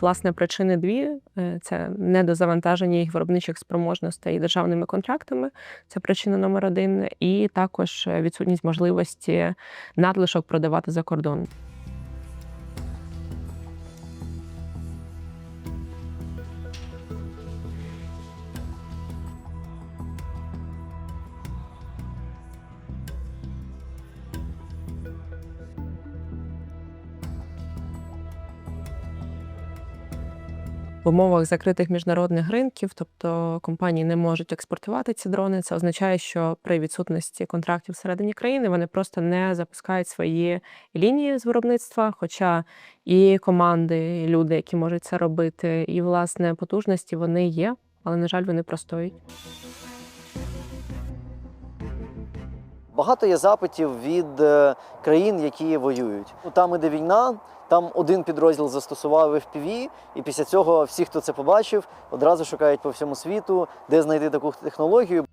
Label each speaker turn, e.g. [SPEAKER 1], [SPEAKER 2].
[SPEAKER 1] Власне, причини дві: Е, це недозавантаження їх виробничих спроможностей державними контрактами. Це причина номер один, і також відсутність можливості надлишок продавати за кордон. В умовах закритих міжнародних ринків, тобто компанії не можуть експортувати ці дрони. Це означає, що при відсутності контрактів всередині країни вони просто не запускають свої лінії з виробництва. Хоча і команди, і люди, які можуть це робити, і власне потужності вони є, але на жаль, вони простоють.
[SPEAKER 2] Багато є запитів від е, країн, які воюють. Ну, Там іде війна, там один підрозділ застосував FPV, і після цього всі, хто це побачив, одразу шукають по всьому світу, де знайти таку технологію.